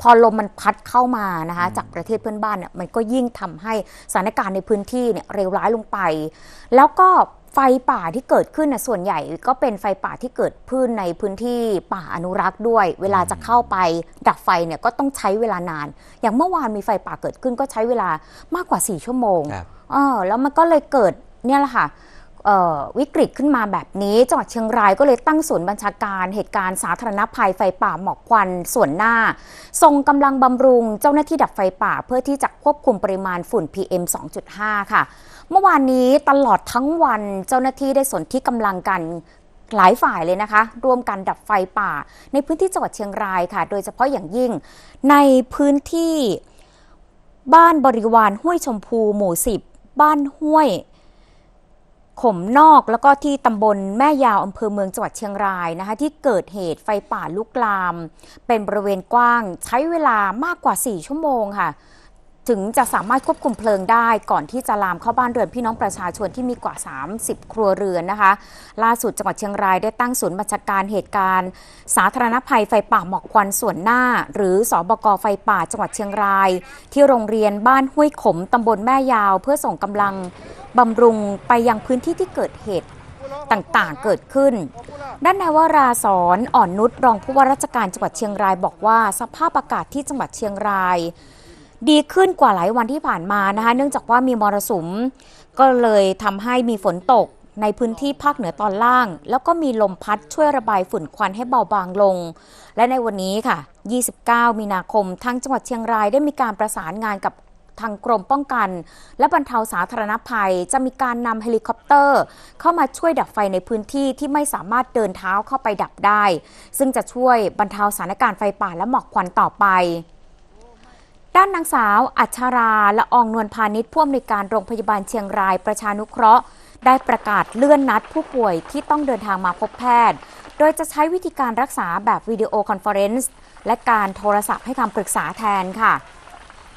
พอลมมันพัดเข้ามานะคะจากประเทศเพื่อนบ้านเนี่ยมันก็ยิ่งทำให้สถานการณ์ในพื้นที่เนี่ยเร็วร้ายลงไป แล้วก็ไฟป่าที่เกิดขึ้นน่ะส่วนใหญ่ก็เป็นไฟป่าที่เกิดขึ้นในพื้นที่ป่าอนุรักษ์ด้วย เวลาจะเข้าไปดับไฟเนี่ยก็ต้องใช้เวลานาน อย่างเมื่อวานมีไฟป่าเกิดขึ้นก็ใช้เวลามากกว่า 4 ชั่วโมงครับเออแล้วมันก็เลยเกิดเนี่ยแหละค่ะเอ่อ วิกฤตขึ้นมาแบบนี้จังหวัดเชียงรายก็เลยตั้งศูนย์บัญชาการเหตุการณ์สาธารณภัยไฟป่าหมอกควันส่วนหน้า ส่งกำลังบำรุงเจ้าหน้าที่ดับไฟป่า เพื่อที่จะควบคุมปริมาณฝุ่น PM 2.5 ค่ะ เมื่อวานนี้ตลอดทั้งวันเจ้าหน้าที่ได้สนที่กำลังกันหลายฝ่ายเลยนะคะ ร่วมกันดับไฟป่า ในพื้นที่จังหวัดเชียงรายค่ะ โดยเฉพาะอย่างยิ่งในพื้นที่บ้านบริวารห้วยชมพูหมู่สิบบ้านห้วย ขมนอกแล้วก็ที่ตำบลแม่ยาวอำเภอเมืองจังหวัดเชียงรายนะคะ ที่เกิดเหตุไฟป่าลุกลาม เป็นบริเวณกว้าง ใช้เวลามากกว่า 4 ชั่วโมงค่ะ ถึงจะสามารถควบคุมเพลิงได้ก่อนที่จะลามเข้าบ้านเรือนพี่น้องประชาชนที่มีกว่า 30 ครัวเรือนนะคะ ล่าสุดจังหวัดเชียงรายได้ตั้งศูนย์บัญชาการเหตุการณ์ สาธารณภัยไฟป่าหมอกควันส่วนหน้า หรือสอบกไฟป่าจังหวัดเชียงราย ที่โรงเรียนบ้านห้วยขมตำบลแม่ยาว เพื่อส่งกำลังบำรุงไปยังพื้นที่ที่เกิดเหตุต่างๆ เกิดขึ้น ด้านนายวราสอนอ่อนนุชรองผู้ว่าราชการจังหวัดเชียงรายบอกว่าสภาพอากาศที่จังหวัดเชียงราย ดีขึ้นกว่าหลายวันที่ผ่านมานะคะ เนื่องจากว่ามีมรสุม ก็เลยทำให้มีฝนตกในพื้นที่ภาคเหนือตอนล่าง แล้วก็มีลมพัดช่วยระบายฝุ่นควันให้เบาบางลง และในวันนี้ค่ะ 29 มีนาคมทางจังหวัดเชียงรายได้มีการประสานงานกับทางกรมป้องกัน และบรรเทาสาธารณภัย จะมีการนำเฮลิคอปเตอร์ เข้ามาช่วยดับไฟในพื้นที่ที่ไม่สามารถเดินเท้าเข้าไปดับได้ ซึ่งจะช่วยบรรเทาสถานการณ์ไฟป่าและหมอกควันต่อไป ด้านนางสาว อัชราละอองนวลพาณิชย์ผู้อำนวยการโรงพยาบาลเชียงรายประชานุเคราะห์ ได้ประกาศเลื่อนนัดผู้ป่วยที่ต้องเดินทางมาพบแพทย์ โดยจะใช้วิธีการรักษาแบบวิดีโอคอนเฟอเรนซ์และการโทรศัพท์ให้คำปรึกษาแทนค่ะ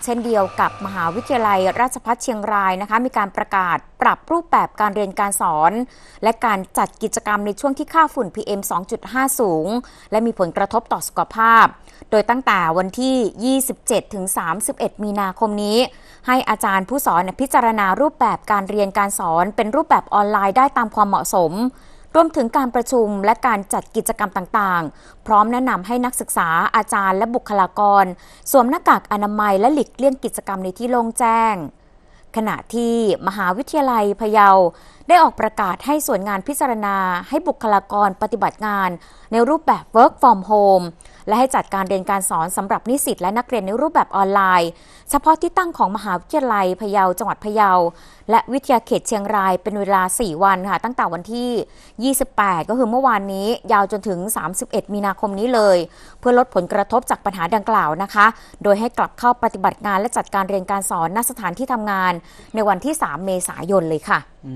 เช่นเดียวกับมหาวิทยาลัยราชภัฏเชียงรายนะคะ มีการประกาศปรับรูปแบบการเรียนการสอน และการจัดกิจกรรมในช่วงที่ค่าฝุ่น PM 2.5 สูง และมีผลกระทบต่อสุขภาพ โดยตั้งแต่วันที่ 27 ถึง 31 มีนาคมนี้ ให้อาจารย์ผู้สอนพิจารณารูปแบบการเรียนการสอน เป็นรูปแบบออนไลน์ได้ตามความเหมาะสม รวมถึงการประชุมและการจัดกิจกรรมต่างๆ พร้อมแนะนำให้นักศึกษาอาจารย์และบุคลากร สวมหน้ากากอนามัยและหลีกเลี่ยงกิจกรรมในที่โล่งแจ้ง ขณะที่มหาวิทยาลัยพะเยาได้ออกประกาศให้ส่วนงานพิจารณาให้บุคลากรปฏิบัติงาน ในรูปแบบ work from home และให้จัดการเรียนการสอนสำหรับนิสิตและนักเรียนในรูปแบบออนไลน์ เฉพาะที่ตั้งของมหาวิทยาลัยพะเยาจังหวัดพะเยา และวิทยาเขตเชียงรายเป็นเวลา 4 วันค่ะ ตั้งแต่วันที่ 28 ก็คือเมื่อวานนี้ ยาวจนถึง 31 มีนาคมนี้เลย เพื่อลดผลกระทบจากปัญหาดังกล่าวนะคะ โดยให้กลับเข้าปฏิบัติงานและจัดการเรียนการสอนณสถานที่ทำงาน ในวันที่ 3 เมษายนเลยค่ะอื